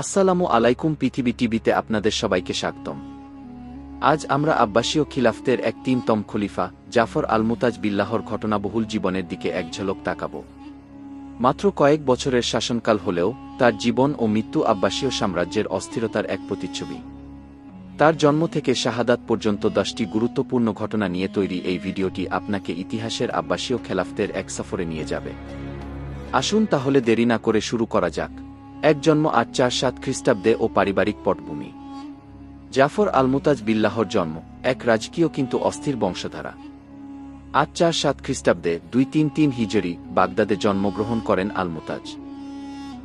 আসসালামু আলাইকুম পৃথিবী টিভিতে আপনাদের সবাইকে স্বাগতম। আজ আমরা আব্বাসীয় খিলাফতের এক তিনতম খলিফা, জাফর আলমুতাজ বিল্লাহর ঘটনাবহুল জীবনের দিকে এক ঝলক তাকাব। মাত্র কয়েক বছরের শাসনকাল হলেও, তার জীবন ও মৃত্যু আব্বাসীয় সাম্রাজ্যের অস্থিরতার এক প্রতিচ্ছবি। তার জন্ম থেকে শাহাদাত পর্যন্ত দশটি গুরুত্বপূর্ণ ঘটনা নিয়ে তৈরি এই ভিডিওটি আপনাকে ইতিহাসের আব্বাসীয় খেলাফতের এক সফরে নিয়ে যাবে। আসুন তাহলে দেরি না করে শুরু করা যাক। এক জন্ম আট চার সাত খ্রিস্টাব্দে ও পারিবারিক পটভূমি। জাফর আলমুতাজ বিল্লাহর জন্ম, এক রাজকীয় কিন্তু অস্থির বংশধারা। আট চার সাত খ্রিস্টাব্দে দুই তিন তিন হিজরি বাগদাদে জন্মগ্রহণ করেন আলমুতাজ।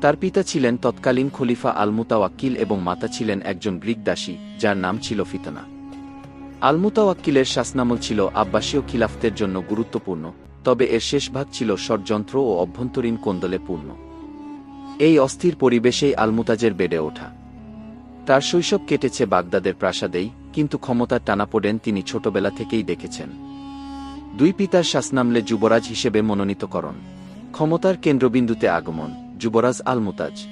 তার পিতা ছিলেন তৎকালীন খলিফা আলমুতাওয়াক্কিল এবং মাতা ছিলেন একজন গ্রিক দাসী, যার নাম ছিল ফিতনা। আলমুতাওয়াক্কিলের শাসনামল ছিল আব্বাসীয় খিলাফতের জন্য গুরুত্বপূর্ণ, তবে এর শেষ ভাগ ছিল ষড়যন্ত্র ও অভ্যন্তরীণ কোন্দলে পূর্ণ। এই অস্থির পরিবেশেই আলমুতাজের বেড়ে ওঠা। তার শৈশব কেটেছে বাগদাদের প্রাসাদেই, কিন্তু ক্ষমতার টানাপোড়েন তিনি ছোটবেলা থেকেই দেখেছেন। দুই পিতার শাসনামলে যুবরাজ হিসেবে মনোনীত মনোনীতকরণ ক্ষমতার কেন্দ্রবিন্দুতে আগমন, যুবরাজ আলমুতাজ।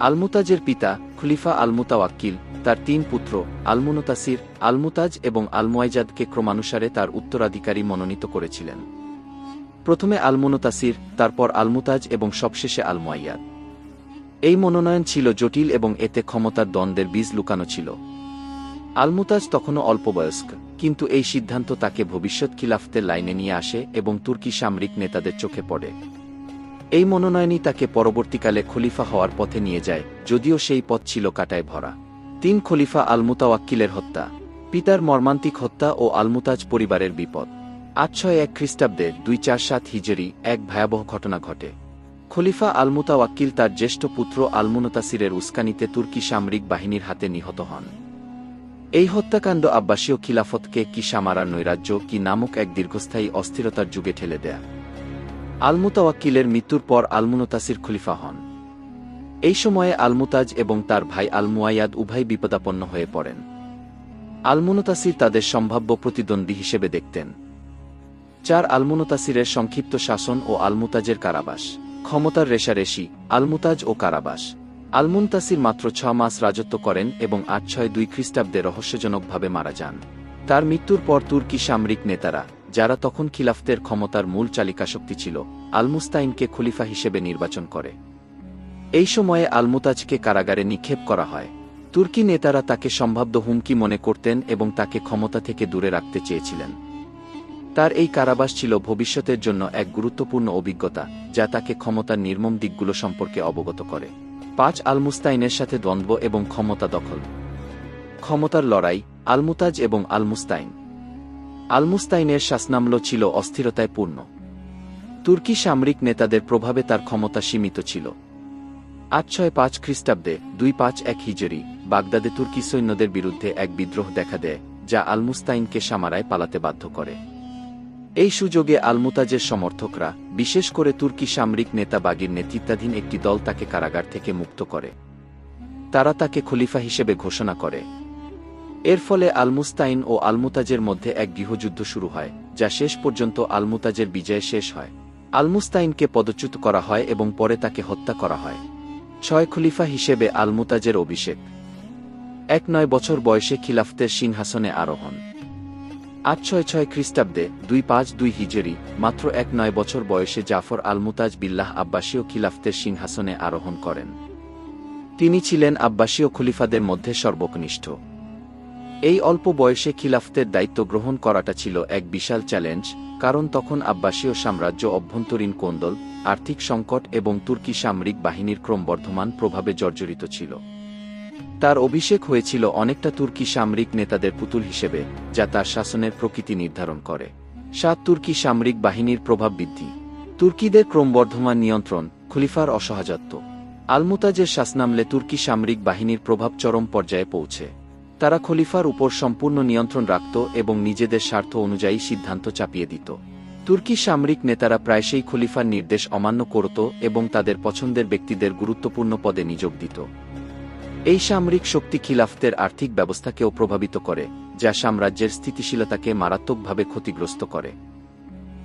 আলমুতাজের পিতা, খলিফা আলমুতাওয়াক্কিল, তার তিন পুত্র, আলমুনতাসির, আলমুতাজ এবং আলমুয়াইজাদকে ক্রমানুসারে তার উত্তরাধিকারী মনোনীত করেছিলেন। প্রথমে আলমুনতাসির, তারপর আলমুতাজ এবং সবশেষে আলমুয়াইয়াদ। এই মনোনয়ন ছিল জটিল এবং এতে ক্ষমতার দ্বন্দ্বের বীজ লুকানো ছিল। আলমুতাজ তখনও অল্পবয়স্ক, কিন্তু এই সিদ্ধান্ত তাকে ভবিষ্যৎ খিলাফতের লাইনে নিয়ে আসে এবং তুর্কি সামরিক নেতাদের চোখে পড়ে। এই মনোনয়নই তাকে পরবর্তীকালে খলিফা হওয়ার পথে নিয়ে যায়, যদিও সেই পথ ছিল কাটায় ভরা। তিন খলিফা আলমুতাওয়াক্কিলের হত্যা, পিতার মর্মান্তিক হত্যা ও আলমুতাজ পরিবারের বিপদ। আট ছয় এক খ্রিস্টাব্দে দুই চার সাত হিজরি এক ভয়াবহ ঘটনা ঘটে। খলিফা আলমুতা আলমুতাওয়াক্কিল তার জ্যেষ্ঠ পুত্র আলমুনতাসিরের উস্কানিতে তুর্কি সামরিক বাহিনীর হাতে নিহত হন। এই হত্যাকাণ্ড আব্বাসীয় খিলাফতকে কি সামারার নৈরাজ্য, কি নামক এক দীর্ঘস্থায়ী অস্থিরতার যুগে ঠেলে দেয়া? আলমুতা আলমুতাওয়াক্কিলের মৃত্যুর পর আলমুনতাসির খলিফা হন। এই সময়ে আলমুতাজ এবং তার ভাই আলমুয়ায়াদ উভয় বিপদাপন্ন হয়ে পড়েন। আলমুনতাসির তাদের সম্ভাব্য প্রতিদ্বন্দ্বী হিসেবে দেখতেন। চার আলমুনতাসিরের সংক্ষিপ্ত শাসন ও আলমুতাজের কারাবাস। ক্ষমতার রেশারেশি আলমুতাজ ও কারাবাস। আলমুনতাসির মাত্র ছ মাস রাজত্ব করেন এবং আট ছয় দুই খ্রিস্টাব্দে রহস্যজনকভাবে মারা যান। তার মৃত্যুর পর তুর্কি সামরিক নেতারা, যারা তখন খিলাফতের ক্ষমতার মূল চালিকাশক্তি ছিল, আলমুস্তাইনকে খলিফা হিসেবে নির্বাচন করে। এই সময়ে আলমুতাজকে কারাগারে নিক্ষেপ করা হয়। তুর্কি নেতারা তাকে সম্ভাব্য হুমকি মনে করতেন এবং তাকে ক্ষমতা থেকে দূরে রাখতে চেয়েছিলেন। তার এই কারাবাস ছিল ভবিষ্যতের জন্য এক গুরুত্বপূর্ণ অভিজ্ঞতা, যা তাকে ক্ষমতার নির্মম দিকগুলো সম্পর্কে অবগত করে। পাঁচ আলমুস্তাইনের সাথে দ্বন্দ্ব এবং ক্ষমতা দখল। ক্ষমতার লড়াই, আলমুতাজ এবং আলমুস্তাইন। আলমুস্তাইনের শাসনামল ছিল অস্থিরতায় পূর্ণ। তুর্কি সামরিক নেতাদের প্রভাবে তার ক্ষমতা সীমিত ছিল। আট ছয় পাঁচ খ্রিস্টাব্দে দুই পাঁচ এক হিজরি, বাগদাদে তুর্কি সৈন্যদের বিরুদ্ধে এক বিদ্রোহ দেখা দেয়, যা আলমুস্তাইনকে সামারায় পালাতে বাধ্য করে। এই সুযোগে আলমুতাজের সমর্থকরা, বিশেষ করে তুর্কি সামরিক নেতা বাগির নেতৃত্বাধীন একটি দল তাকে কারাগার থেকে মুক্ত করে। তারা তাকে খলিফা হিসেবে ঘোষণা করে। এর ফলে আলমুস্তাইন ও আলমুতাজের মধ্যে এক গৃহযুদ্ধ শুরু হয়, যা শেষ পর্যন্ত আলমুতাজের বিজয়ে শেষ হয়। আলমুস্তাইনকে পদচ্যুত করা হয় এবং পরে তাকে হত্যা করা হয়। ছয় খলিফা হিসেবে আলমুতাজের অভিষেক। এক নয় বছর বয়সে খিলাফতের সিংহাসনে আরোহণ। আট ছয় ছয় খ্রিস্টাব্দে দুই পাঁচ দুই হিজরি, মাত্র এক নয় বছর বয়সে জাফর আলমুতাজ বিল্লাহ আব্বাসীয় খিলাফতের সিংহাসনে আরোহণ করেন। তিনি ছিলেন আব্বাসীয় খলিফাদের মধ্যে সর্বকনিষ্ঠ। এই অল্প বয়সে খিলাফতের দায়িত্ব গ্রহণ করাটা ছিল এক বিশাল চ্যালেঞ্জ, কারণ তখন আব্বাসীয় সাম্রাজ্য অভ্যন্তরীণ কোন্দল, আর্থিক সংকট এবং তুর্কি সামরিক বাহিনীর ক্রমবর্ধমান প্রভাবে জর্জরিত ছিল। তার অভিষেক হয়েছিল অনেকটা তুর্কি সামরিক নেতাদের পুতুল হিসেবে, যা তার শাসনের প্রকৃতি নির্ধারণ করে। সাত তুর্কি সামরিক বাহিনীর প্রভাব বৃদ্ধি। তুর্কিদের ক্রমবর্ধমান নিয়ন্ত্রণ খলিফার অসহাযত্ব আলমুতাজের শাসনামলে তুর্কি সামরিক বাহিনীর প্রভাব চরম পর্যায়ে পৌঁছে। তারা খলিফার উপর সম্পূর্ণ নিয়ন্ত্রণ রাখত এবং নিজেদের স্বার্থ অনুযায়ী সিদ্ধান্ত চাপিয়ে দিত। তুর্কি সামরিক নেতারা প্রায়শই খলিফার নির্দেশ অমান্য করত এবং তাদের পছন্দের ব্যক্তিদের গুরুত্বপূর্ণ পদে নিযোগ দিত। এই সামরিক শক্তি খিলাফতের আর্থিক ব্যবস্থাকেও প্রভাবিত করে, যা সাম্রাজ্যের স্থিতিশীলতাকে মারাত্মকভাবে ক্ষতিগ্রস্ত করে।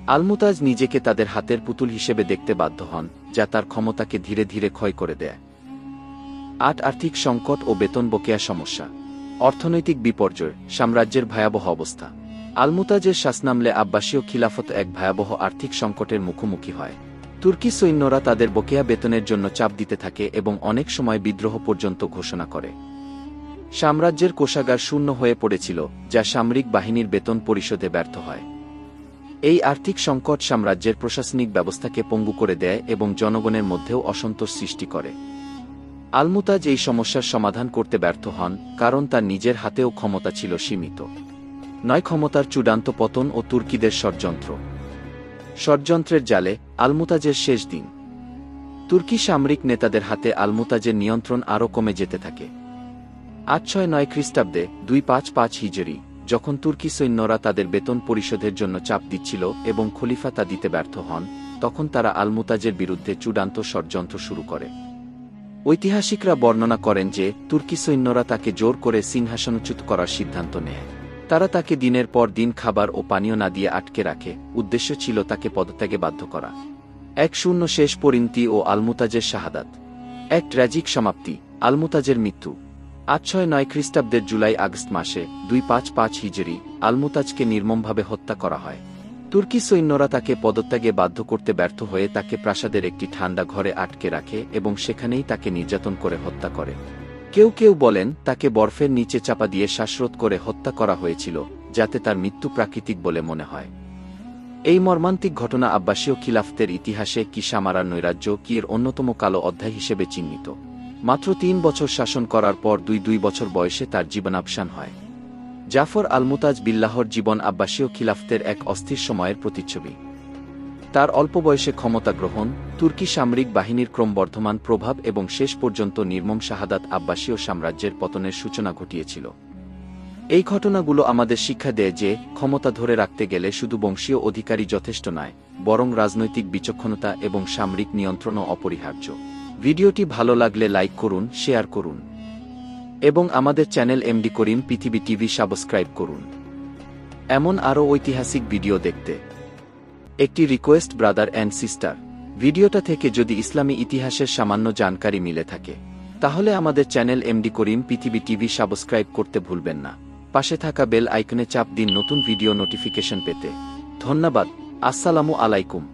আলমুতাজ নিজেকে তাদের হাতের পুতুল হিসেবে দেখতে বাধ্য হন, যা তার ক্ষমতাকে ধীরে ধীরে ক্ষয় করে দেয়। আট, আর্থিক সংকট ও বেতন বকেয়া সমস্যা। অর্থনৈতিক বিপর্যয়, সাম্রাজ্যের ভয়াবহ অবস্থা। আলমুতাজের শাসনামলে আব্বাসীয় খিলাফত এক ভয়াবহ আর্থিক সংকটের মুখোমুখি হয়। তুর্কি সৈন্যরা তাদের বকেয়া বেতনের জন্য চাপ দিতে থাকে এবং অনেক সময় বিদ্রোহ পর্যন্ত ঘোষণা করে। সাম্রাজ্যের কোষাগার শূন্য হয়ে পড়েছিল, যা সামরিক বাহিনীর বেতন পরিশোধে ব্যর্থ হয়। এই আর্থিক সংকট সাম্রাজ্যের প্রশাসনিক ব্যবস্থাকে পঙ্গু করে দেয় এবং জনগণের মধ্যেও অসন্তোষ সৃষ্টি করে। আলমুতাজ এই সমস্যার সমাধান করতে ব্যর্থ হন, কারণ তার নিজের হাতেও ক্ষমতা ছিল সীমিত। নয় ক্ষমতার চূড়ান্ত পতন ও তুর্কিদের ষড়যন্ত্র। ষড়যন্ত্রের জালে আলমুতাজের শেষ দিন। তুর্কি সামরিক নেতাদের হাতে আলমুতাজের নিয়ন্ত্রণ আরও কমে যেতে থাকে। আট ছয় নয় খ্রিস্টাব্দে দুই পাঁচ পাঁচ হিজরি, যখন তুর্কি সৈন্যরা তাদের বেতন পরিশোধের জন্য চাপ দিচ্ছিল এবং খলিফা তা দিতে ব্যর্থ হন, তখন তারা আলমুতাজের বিরুদ্ধে চূড়ান্ত ষড়যন্ত্র শুরু করে। ঐতিহাসিকরা বর্ণনা করেন যে, তুর্কি সৈন্যরা তাকে জোর করে সিংহাসনচ্যুত করার সিদ্ধান্ত নেয়। তারা তাকে দিনের পর দিন খাবার ও পানীয় না দিয়ে আটকে রাখে। উদ্দেশ্য ছিল তাকে পদত্যাগে বাধ্য করা। এক শূন্য শেষ পরিণতি ও আলমুতাজের শাহাদাত। এক ট্র্যাজিক সমাপ্তি, আলমুতাজের মৃত্যু। আট ছয় নয় খ্রিস্টাব্দের জুলাই আগস্ট মাসে দুই পাঁচ পাঁচ হিজরি আলমুতাজকে নির্মমভাবে হত্যা করা হয়। তুর্কি সৈন্যরা তাকে পদত্যাগে বাধ্য করতে ব্যর্থ হয়ে তাকে প্রাসাদের একটি ঠান্ডা ঘরে আটকে রাখে এবং সেখানেই তাকে নির্যাতন করে হত্যা করে। কেউ কেউ বলেন, তাকে বরফের নিচে চাপা দিয়ে শ্বাসরোধ করে হত্যা করা হয়েছিল, যাতে তার মৃত্যু প্রাকৃতিক বলে মনে হয়। এই মর্মান্তিক ঘটনা আব্বাসীয় খিলাফতের ইতিহাসে কিসামারার নৈরাজ্য কি এর অন্যতম কালো অধ্যায় হিসেবে চিহ্নিত। মাত্র তিন বছর শাসন করার পর দুই দুই বছর বয়সে তার জীবনাবসান হয়। জাফর আলমুতাজ বিল্লাহর জীবন আব্বাসীয় খিলাফতের এক অস্থির সময়ের প্রতিচ্ছবি। তার অল্প বয়সে ক্ষমতা গ্রহণ, তুর্কি সামরিক বাহিনীর ক্রমবর্ধমান প্রভাব এবং শেষ পর্যন্ত নির্মম শাহাদাত আব্বাসীয় সাম্রাজ্যের পতনের সূচনা ঘটিয়েছিল। এই ঘটনাগুলো আমাদের শিক্ষা দেয় যে, ক্ষমতা ধরে রাখতে গেলে শুধু বংশীয় অধিকারী যথেষ্ট নয়, বরং রাজনৈতিক বিচক্ষণতা এবং সামরিক নিয়ন্ত্রণও অপরিহার্য। ভিডিওটি ভালো লাগলে লাইক করুন, শেয়ার করুন। এবং আমাদের চ্যানেল এমডি করিম পৃথিবী টিভি সাবস্ক্রাইব করুন। এমন আরও ঐতিহাসিক ভিডিও দেখতে। একটি রিকোয়েস্ট ব্রাদার অ্যান্ড সিস্টার ভিডিওটা থেকে যদি ইসলামী ইতিহাসের সামান্য জানকারি মিলে থাকে, তাহলে আমাদের চ্যানেল এমডি করিম পৃথিবী টিভি সাবস্ক্রাইব করতে ভুলবেন না। পাশে থাকা বেল আইকনে চাপ দিন নতুন ভিডিও নোটিফিকেশন পেতে। ধন্যবাদ। আসসালামু আলাইকুম।